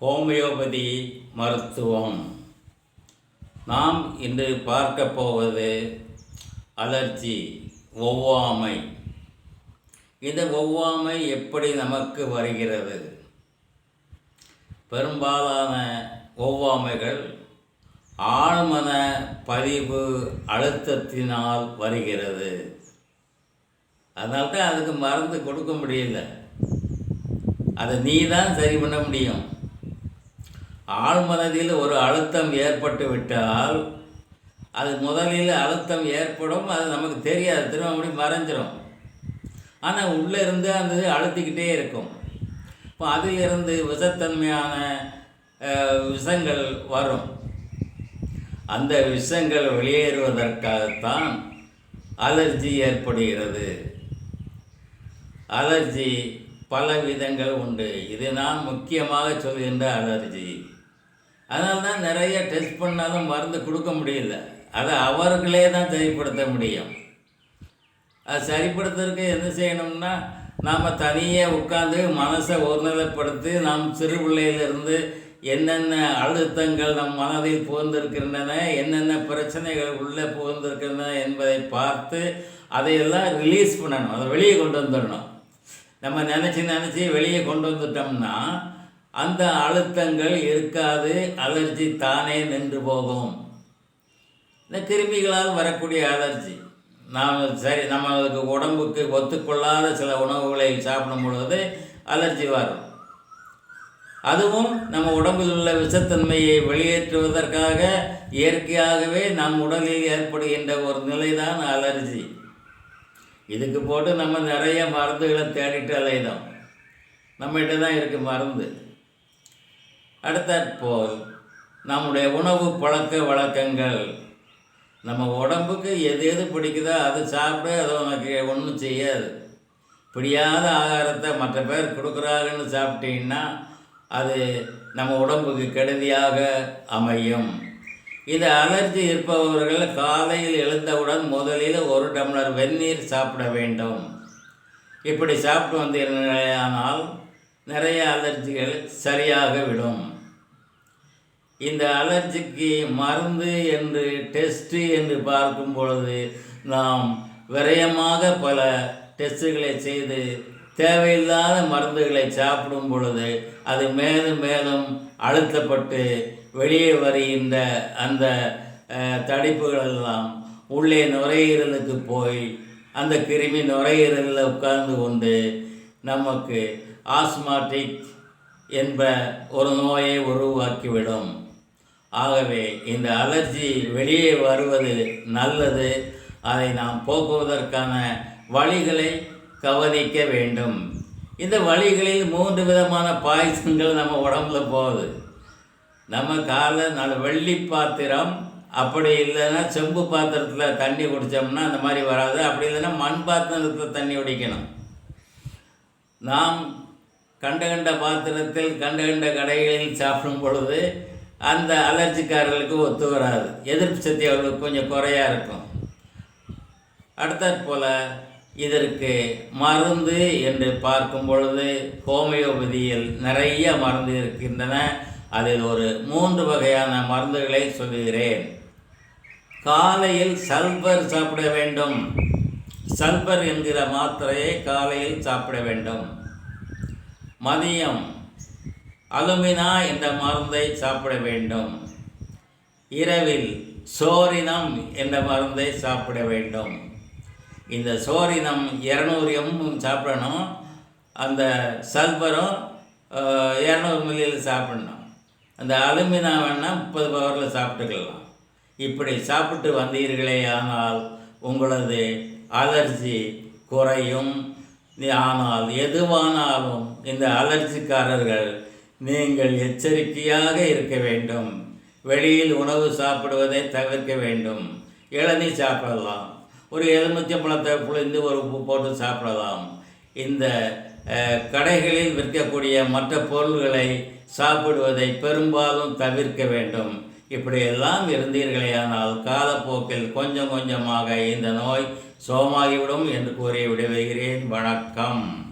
Homeopathy மருத்துவம். நாம் இன்று பார்க்க போவது அலர்ஜி ஒவ்வாமை. இந்த ஒவ்வாமை எப்படி நமக்கு வருகிறது? பெரும்பாலான ஒவ்வாமைகள் ஆழ்மன பதிவு அழுத்தத்தினால் வருகிறது. அதனால்தான் அதுக்கு மருந்து கொடுக்க முடியல. அதை நீ தான் சரி பண்ண முடியும். ஆழ்மனதில் ஒரு அழுத்தம் ஏற்பட்டு விட்டால் அது முதலில் அழுத்தம் ஏற்படும் அது நமக்கு தெரியாது. திரும்ப அப்படி மறைஞ்சிரும். ஆனால் உள்ளே இருந்து அந்த அழுத்திக்கிட்டே இருக்கும். இப்போ அதிலிருந்து விஷத்தன்மையான விஷங்கள் வரும். அந்த விஷங்கள் வெளியேறுவதற்காகத்தான் அலர்ஜி ஏற்படுகிறது. அலர்ஜி பல விதங்கள் உண்டு. இது நான் முக்கியமாக சொல்கின்ற அலர்ஜி. அதனால தான் நிறைய டெஸ்ட் பண்ணாலும் மருந்து கொடுக்க முடியல. அதை அவர்களே தான் சரிப்படுத்த முடியும். அது சரிப்படுத்துறதுக்கு என்ன செய்யணும்னா நாம் தனியே உட்காந்து மனசை ஒருநிலைப்படுத்தி நாம் சிறு பிள்ளையிலிருந்து என்னென்ன அழுத்தங்கள் நம் மனதில் புகுந்திருக்கின்றன என்னென்ன பிரச்சனைகள் உள்ளே புகுந்திருக்கின்றன என்பதை பார்த்து அதையெல்லாம் ரிலீஸ் பண்ணணும். அதை வெளியே கொண்டு வந்துடணும். நம்ம நினச்சி நினச்சி வெளியே கொண்டு வந்துட்டோம்னா அந்த அழுத்தங்கள் இருக்காது அலர்ஜி தானே நின்று போகும். இந்த கிருமிகளால் வரக்கூடிய அலர்ஜி. நாம் சரி நம்மளுக்கு உடம்புக்கு ஒத்துக்கொள்ளாத சில உணவுகளை சாப்பிடும் பொழுது அலர்ஜி வரும். அதுவும் நம்ம உடம்பில் உள்ள விஷத்தன்மையை வெளியேற்றுவதற்காக இயற்கையாகவே நம் உடலில் ஏற்படுகின்ற ஒரு நிலைதான் அலர்ஜி. இதுக்கு போட்டு நம்ம நிறைய மருந்துகளை தேடிட்டு அலைதோம் நம்மகிட்ட தான் இருக்குது மருந்து. அடுத்தாற்போல் நம்முடைய உணவு பழக்க வழக்கங்கள். நம்ம உடம்புக்கு எது எது பிடிக்குதோ அது சாப்பிட அது உனக்கு ஒன்றும் செய்யாது. பிடியாத ஆகாரத்தை மற்ற பேர் கொடுக்குறாங்கன்னு சாப்பிட்டீங்கன்னா அது நம்ம உடம்புக்கு கெடுதியாக அமையும். இது அலர்ஜி இருப்பவர்கள் காலையில் எழுந்தவுடன் முதலில் ஒரு டம்ளர் வெந்நீர் சாப்பிட வேண்டும். இப்படி சாப்பிட்டு வந்தீர்களானால் நிறைய அலர்ஜிகள் சரியாக விடும் இந்த அலர்ஜிக்கு மருந்து என்று டெஸ்ட்டு என்று பார்க்கும் பொழுது நாம் விரயமாக பல டெஸ்ட்டுகளை செய்து தேவையில்லாத மருந்துகளை சாப்பிடும் பொழுது அது மேலும் மேலும் அழுத்தப்பட்டு வெளியே வருகின்ற அந்த தடிப்புகளெல்லாம் தடிப்புகள் எல்லாம் உள்ளே நுரையீரலுக்கு போய் அந்த கிருமி நுரையீரலில் உட்கார்ந்து கொண்டு நமக்கு ஆஸ்மாட்டிக் என்ப ஒரு நோயை உருவாக்கிவிடும். ஆகவே இந்த அலர்ஜி வெளியே வருவது நல்லது. அதை நாம் போக்குவதற்கான வழிகளை கவனிக்க வேண்டும். இந்த வழிகளில் மூன்று விதமான பாயசங்கள் நம்ம உடம்புல போகுது. நம்ம காலை நல்ல வெள்ளி பாத்திரம் அப்படி இல்லைன்னா செம்பு பாத்திரத்தில் தண்ணி குடித்தோம்னா அந்த மாதிரி வராது. அப்படி இல்லைன்னா மண் பாத்திரத்தில் தண்ணி குடிக்கணும். நாம் கண்ட கண்ட பாத்திரத்தில் கண்ட கண்ட கடைகளில் சாப்பிடும் பொழுது அந்த அலர்ஜிக்காரர்களுக்கு ஒத்து வராது. எதிர்ப்பு சக்தி அவர்களுக்கு கொஞ்சம் குறையாக இருக்கும். அடுத்தாற் இதற்கு மருந்து என்று பார்க்கும் பொழுது ஹோமியோபதியில் நிறைய மருந்து இருக்கின்றன. அதில் ஒரு மூன்று வகையான மருந்துகளை சொல்லுகிறேன். காலையில் சல்பர் சாப்பிட வேண்டும். சல்பர் என்கிற மாத்திரையை காலையில் சாப்பிட வேண்டும். மதியம். அலுமினா என்ற மருந்தை சாப்பிட வேண்டும். இரவில் சோரினம் என்ற மருந்தை சாப்பிட வேண்டும். இந்த சோரினம் இரநூறு எம்மும் சாப்பிடணும். அந்த சல்பரும் இரநூறு மில்லியில் சாப்பிடணும். அந்த அலுமினா வேணால் முப்பது பவரில் சாப்பிட்டுக்கலாம். இப்படி சாப்பிட்டு வந்தீர்களே ஆனால் உங்களது அலர்ஜி குறையும். ஆனால் எதுவானாலும் இந்த அலர்ஜிக்காரர்கள் நீங்கள் எச்சரிக்கையாக இருக்க வேண்டும். வெளியில் உணவு சாப்பிடுவதை தவிர்க்க வேண்டும். இளநீர் சாப்பிடலாம். ஒரு எலுமிச்சம்பழத்தை புழிந்து ஒரு உப்பு போட்டு சாப்பிடலாம். இந்த கடைகளில் விற்கக்கூடிய மற்ற பொருள்களை சாப்பிடுவதை பெரும்பாலும் தவிர்க்க வேண்டும். இப்படியெல்லாம் இருந்தீர்களேயானால் காலப்போக்கில் கொஞ்சம் கொஞ்சமாக இந்த நோய் சோமாகிவிடும் என்று கூறி விடைபெறுகிறேன் வணக்கம்.